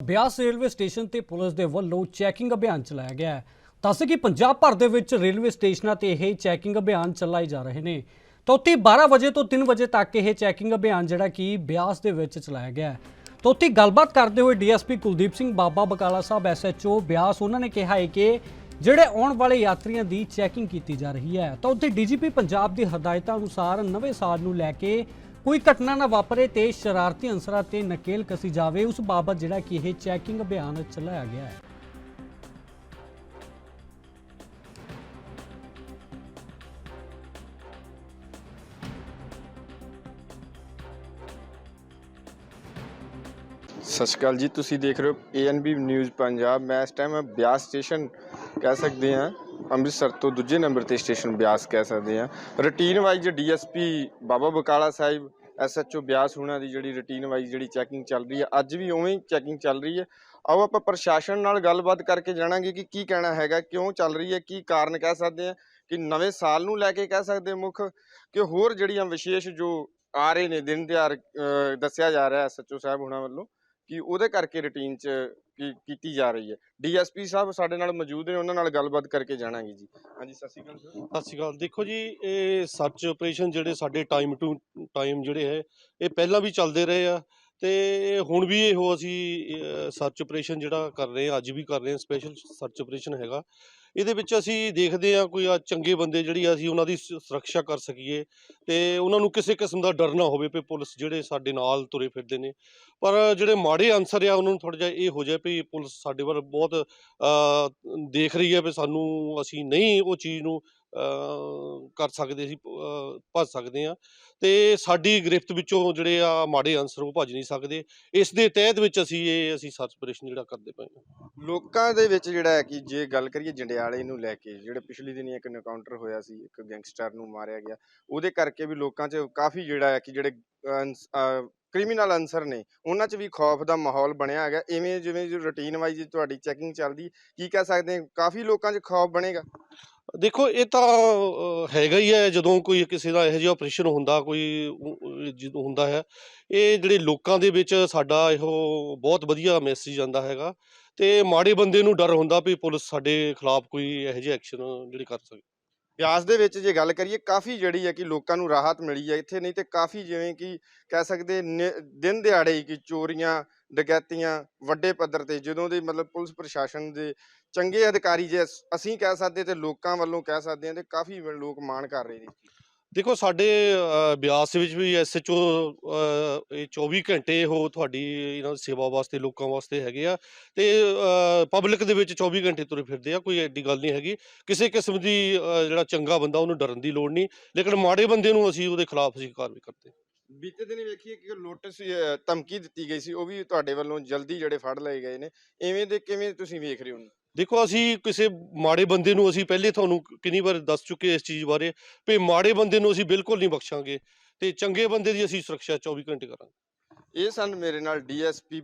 Beas railway station ਤੇ police ਦੇ ਵੱਲੋਂ ਚੈਕਿੰਗ ਅਭਿਆਨ ਚਲਾਇਆ ਗਿਆ ਹੈ। ਦੱਸ ਕਿ ਪੰਜਾਬ ਭਰ ਦੇ ਵਿੱਚ ਰੇਲਵੇ ਸਟੇਸ਼ਨਾਂ ਤੇ ਇਹ ਚੈਕਿੰਗ ਅਭਿਆਨ ਚਲਾਏ ਜਾ ਰਹੇ ਨੇ। ਤਾਂ ਉੱਥੇ 12 ਵਜੇ ਤੋਂ 3 ਵਜੇ ਤੱਕ ਇਹ ਚੈਕਿੰਗ ਅਭਿਆਨ ਜਿਹੜਾ ਕਿ ਬਿਆਸ ਦੇ ਵਿੱਚ ਚਲਾਇਆ ਗਿਆ ਹੈ। ਤਾਂ ਉੱਥੇ ਗੱਲਬਾਤ ਕਰਦੇ ਹੋਏ ਡੀਐਸਪੀ ਕੁਲਦੀਪ ਸਿੰਘ, ਬਾਬਾ ਬਕਾਲਾ ਸਾਹਿਬ, ਐਸਐਚਓ ਬਿਆਸ, ਉਹਨਾਂ ਨੇ ਕਿਹਾ ਹੈ ਕਿ ਜਿਹੜੇ ਆਉਣ ਵਾਲੇ ਯਾਤਰੀਆਂ ਦੀ ਚੈਕਿੰਗ ਕੀਤੀ ਜਾ ਰਹੀ ਹੈ, ਤਾਂ ਉੱਥੇ ਡੀਜੀਪੀ ਪੰਜਾਬ ਦੀ ਹਦਾਇਤਾਂ ਅਨੁਸਾਰ ਨਵੇਂ ਸਾਲ ਨੂੰ ਲੈ ਕੇ ਕੋਈ ਘਟਨਾ ਨਾ ਵਾਪਰੇ ਤੇ ਸ਼ਰਾਰਤੀ ਅਨਸਰਾਂ ਤੇ ਨਕੇਲ ਕਸੀ ਜਾਵੇ, ਉਸ ਬਾਬਤ ਜਿਹੜਾ ਕਿ ਇਹ ਚੈਕਿੰਗ ਅਭਿਆਨ ਚਲਾਇਆ ਗਿਆ ਹੈ। ਸਤਿ ਸ਼੍ਰੀ ਅਕਾਲ ਜੀ, ਤੁਸੀਂ ਦੇਖ ਰਹੇ ਹੋ ਏਐਨਬੀ ਨਿਊਜ਼ ਪੰਜਾਬ ਮੈਂ ਇਸ ਟਾਈਮ ਬਿਆਸ ਸਟੇਸ਼ਨ ਕਹਿ ਸਕਦੇ ਹਾਂ ਅੰਮ੍ਰਿਤਸਰ ਤੋਂ ਦੂਜੇ ਨੰਬਰ ਤੇ ਸਟੇਸ਼ਨ ਬਿਆਸ ਕਹਿ ਸਕਦੇ ਹਾਂ। Routine wise DSP Baba Bakala Sahib SHO Beas ਹੁਣਾਂ ਦੀ ਜਿਹੜੀ ਰੂਟੀਨ ਵਾਈਜ਼ ਜਿਹੜੀ ਚੈਕਿੰਗ ਚੱਲ ਰਹੀ ਹੈ ਅੱਜ ਵੀ ਉਵੇਂ ਹੀ ਚੈਕਿੰਗ ਚੱਲ ਰਹੀ ਹੈ ਆਓ ਆਪਾਂ ਪ੍ਰਸ਼ਾਸਨ ਨਾਲ ਗੱਲਬਾਤ ਕਰਕੇ ਜਾਣਾਂਗੇ ਕਿ ਕੀ ਕਹਿਣਾ ਹੈਗਾ, ਕਿਉਂ ਚੱਲ ਰਹੀ ਹੈ ਕੀ ਕਾਰਨ ਕਹਿ ਸਕਦੇ ਹਾਂ ਕਿ ਨਵੇਂ ਸਾਲ ਨੂੰ ਲੈ ਕੇ ਕਹਿ ਸਕਦੇ ਮੁੱਖ, ਕਿ ਹੋਰ ਜਿਹੜੀਆਂ ਵਿਸ਼ੇਸ਼ ਜੋ ਆ ਰਹੇ ਨੇ, ਦਿਨ ਤਿਉਹਾਰ ਦੱਸਿਆ ਜਾ ਰਿਹਾ ਐਸਐਚਓ ਸਾਹਿਬ ਹੁਣਾਂ ਵੱਲੋਂ ਕਿ ਉਹਦੇ ਕਰਕੇ ਰੁਟੀਨ 'ਚ ਕੀ ਕੀਤੀ ਜਾ ਰਹੀ ਹੈ। ਡੀਐਸਪੀ ਸਾਹਿਬ ਸਾਡੇ ਨਾਲ ਮੌਜੂਦ ਨੇ, ਉਹਨਾਂ ਨਾਲ ਗੱਲਬਾਤ ਕਰਕੇ ਜਾਣਾਂਗੇ ਜੀ। ਹਾਂਜੀ, ਸਤਿ ਸ਼੍ਰੀ ਅਕਾਲ ਸਰ। ਸਤਿ ਸ਼੍ਰੀ ਅਕਾਲ। ਦੇਖੋ ਜੀ, ਇਹ ਸਰਚ ਆਪਰੇਸ਼ਨ ਜਿਹੜੇ ਸਾਡੇ ਟਾਈਮ ਟੂ ਟਾਈਮ ਜਿਹੜੇ ਹੈ, ਇਹ ਪਹਿਲਾਂ ਵੀ ਚੱਲਦੇ ਰਹੇ ਆ ਤੇ ਹੁਣ ਵੀ ਇਹੋ ਅਸੀਂ ਸਰਚ ਆਪਰੇਸ਼ਨ ਜਿਹੜਾ ਕਰ ਰਹੇ ਆ, ਅੱਜ ਵੀ ਕਰ ਰਹੇ ਆ ਸਪੈਸ਼ਲ ਸਰਚ ਆਪਰੇਸ਼ਨ ਹੈਗਾ। ਇਹਦੇ ਵਿੱਚ ਅਸੀਂ ਦੇਖਦੇ ਆ ਕੋਈ ਆ ਚੰਗੇ ਬੰਦੇ ਜਿਹੜੀ ਆ ਅਸੀਂ ਉਹਨਾਂ ਦੀ ਸੁਰੱਖਿਆ ਕਰ ਸਕੀਏ ਤੇ ਉਹਨਾਂ ਨੂੰ ਕਿਸੇ ਕਿਸਮ ਦਾ ਡਰ ਨਾ ਹੋਵੇ ਵੀ ਪੁਲਿਸ ਜਿਹੜੇ ਸਾਡੇ ਨਾਲ ਤੁਰੇ ਫਿਰਦੇ ਨੇ। ਪਰ ਜਿਹੜੇ ਮਾੜੇ ਅਨਸਰ ਆ ਉਹਨਾਂ ਨੂੰ ਥੋੜਾ ਜਿਹਾ ਇਹ ਹੋ ਜਾਏ ਵੀ ਪੁਲਿਸ ਸਾਡੇ ਵੱਲ ਬਹੁਤ ਦੇਖ ਰਹੀ ਹੈ ਵੀ ਸਾਨੂੰ ਅਸੀਂ ਨਹੀਂ ਉਹ ਚੀਜ਼ ਨੂੰ ਕਰ ਸਕਦੇ ਸੀ ਭੱਜ ਸਕਦੇ ਆ ਤੇ ਸਾਡੀ ਗ੍ਰਿਫਤ ਵਿੱਚੋਂ ਜਿਹੜੇ ਆ ਮਾੜੇ ਅਨਸਰ ਉਹ ਭੱਜ ਨਹੀਂ ਸਕਦੇ। ਇਸ ਦੇ ਤਹਿਤ ਵਿੱਚ ਅਸੀਂ ਇਹ, ਅਸੀਂ ਸਰਚ ਆਪਰੇਸ਼ਨ ਜਿਹੜਾ ਕਰਦੇ ਪਏ ਹਾਂ। ਲੋਕਾਂ ਦੇ ਵਿੱਚ ਜਿਹੜਾ ਹੈ ਕਿ ਜੇ ਗੱਲ ਕਰੀਏ ਜੰਡਿਆਲੇ ਨੂੰ ਲੈ ਕੇ, ਜਿਹੜੇ ਪਿਛਲੇ ਦਿਨੀ ਇੱਕ ਐਨਕਾਊਂਟਰ ਹੋਇਆ ਸੀ, ਇੱਕ ਗੈਂਗਸਟਰ ਨੂੰ ਮਾਰਿਆ ਗਿਆ, ਉਹਦੇ ਕਰਕੇ ਵੀ ਲੋਕਾਂ 'ਚ ਕਾਫੀ ਜਿਹੜਾ ਹੈ ਕਿ ਜਿਹੜੇ ਕ੍ਰਿਮੀਨਲ ਅਨਸਰ ਨੇ। ਉਹਨਾਂ 'ਚ ਵੀ ਖੌਫ ਦਾ ਮਾਹੌਲ ਬਣਿਆ ਹੈਗਾ। ਇਵੇਂ ਜਿਵੇਂ ਜੋ ਰੂਟੀਨ ਵਾਈਜ਼ ਤੁਹਾਡੀ ਚੈਕਿੰਗ ਚੱਲਦੀ, ਕੀ ਕਹਿ ਸਕਦੇ ਕਾਫੀ ਲੋਕਾਂ 'ਚ ਖੌਫ ਬਣੇਗਾ। ਦੇਖੋ, ਇਹ ਤਾਂ ਹੈਗਾ ਹੀ ਹੈ, ਜਦੋਂ ਕੋਈ ਕਿਸੇ ਦਾ ਇਹੋ ਜਿਹਾ ਆਪਰੇਸ਼ਨ ਹੁੰਦਾ, ਕੋਈ ਜਦੋਂ ਹੁੰਦਾ ਹੈ, ਇਹ ਜਿਹੜੇ ਲੋਕਾਂ ਦੇ ਵਿੱਚ ਸਾਡਾ ਇਹੋ ਬਹੁਤ ਵਧੀਆ ਮੈਸੇਜ ਜਾਂਦਾ ਹੈਗਾ ਤੇ ਮਾੜੇ ਬੰਦੇ ਨੂੰ ਡਰ ਹੁੰਦਾ ਵੀ ਪੁਲਿਸ ਸਾਡੇ ਖਿਲਾਫ ਕੋਈ ਇਹੋ ਜਿਹੇ ਐਕਸ਼ਨ ਜਿਹੜੇ ਕਰ ਸਕੇ। ਬਿਆਸ ਦੇ ਵਿੱਚ ਜੇ ਗੱਲ ਕਰੀਏ, ਕਾਫੀ ਜਿਹੜੀ ਹੈ ਕਿ ਲੋਕਾਂ ਨੂੰ ਰਾਹਤ ਮਿਲੀ ਹੈ ਇੱਥੇ, ਨਹੀਂ ਤੇ ਕਾਫੀ ਜਿਵੇਂ ਕਿ ਕਹਿ ਸਕਦੇ ਨਿ- ਦਿਨ ਦਿਹਾੜੇ ਹੀ ਕਿ ਚੋਰੀਆਂ, ਡਕੈਤੀਆਂ, ਵੱਡੇ ਪੱਧਰ ਤੇ ਜਦੋਂ ਦੇ ਮਤਲਬ ਪੁਲਿਸ ਪ੍ਰਸ਼ਾਸਨ ਦੇ ਚੰਗੇ ਅਧਿਕਾਰੀ ਜੇ ਅਸੀਂ ਕਹਿ ਸਕਦੇ ਤੇ ਲੋਕਾਂ ਵੱਲੋਂ ਕਹਿ ਸਕਦੇ ਹਾਂ ਤੇ ਕਾਫੀ ਲੋਕ ਮਾਣ ਕਰ ਰਹੇ ਨੇ ਦੇਖੋ, ਸਾਡੇ ਬਿਆਸ ਵਿੱਚ ਵੀ ਐਸਐਚਓ ਇਹ 24 ਘੰਟੇ ਉਹ ਤੁਹਾਡੀ ਇਹਨਾਂ ਦੀ ਸੇਵਾ ਵਾਸਤੇ, ਲੋਕਾਂ ਵਾਸਤੇ ਹੈਗੇ ਆ ਤੇ ਪਬਲਿਕ ਦੇ ਵਿੱਚ 24 ਘੰਟੇ ਤੁਰੇ ਫਿਰਦੇ ਆ, ਕੋਈ ਐਡੀ ਗੱਲ ਨਹੀਂ ਹੈਗੀ। ਕਿਸੇ ਕਿਸਮ ਦੀ ਜਿਹੜਾ ਚੰਗਾ ਬੰਦਾ ਉਹਨੂੰ ਡਰਨ ਦੀ ਲੋੜ ਨਹੀਂ, ਲੇਕਿਨ ਮਾੜੇ ਬੰਦੇ ਨੂੰ ਅਸੀਂ ਉਹਦੇ ਖਿਲਾਫ ਅਸੀਂ ਕਾਰਵਾਈ ਕਰਦੇ ਬੀਤੇ ਦਿਨ ਵੇਖੀਏ ਕਿ ਲੋਟਸ ਧਮਕੀ ਦਿੱਤੀ ਗਈ ਸੀ, ਉਹ ਵੀ ਤੁਹਾਡੇ ਵੱਲੋਂ ਜਲਦੀ ਜਿਹੜੇ ਫੜ ਲਏ ਗਏ ਨੇ, ਐਵੇਂ ਦੇ ਕਿਵੇਂ ਤੁਸੀਂ ਵੇਖ ਰਹੇ ਹੋ ਦੇਖੋ, ਅਸੀਂ ਕਿਸੇ ਮਾੜੇ ਬੰਦੇ ਨੂੰ ਅਸੀਂ ਪਹਿਲੇ ਤੁਹਾਨੂੰ ਕਿੰਨੀ ਵਾਰ ਦੱਸ ਚੁੱਕੇ ਇਸ ਚੀਜ਼ ਬਾਰੇ ਵੀ ਮਾੜੇ ਬੰਦੇ ਨੂੰ ਅਸੀਂ ਬਿਲਕੁਲ ਨਹੀਂ ਬਖਸ਼ਾਂਗੇ ਤੇ ਚੰਗੇ ਬੰਦੇ ਦੀ ਅਸੀਂ ਸੁਰੱਖਿਆ 24 ਘੰਟੇ ਕਰਾਂਗੇ। ਇਹ ਸਨ ਮੇਰੇ ਨਾਲ ਡੀਐਸਪੀ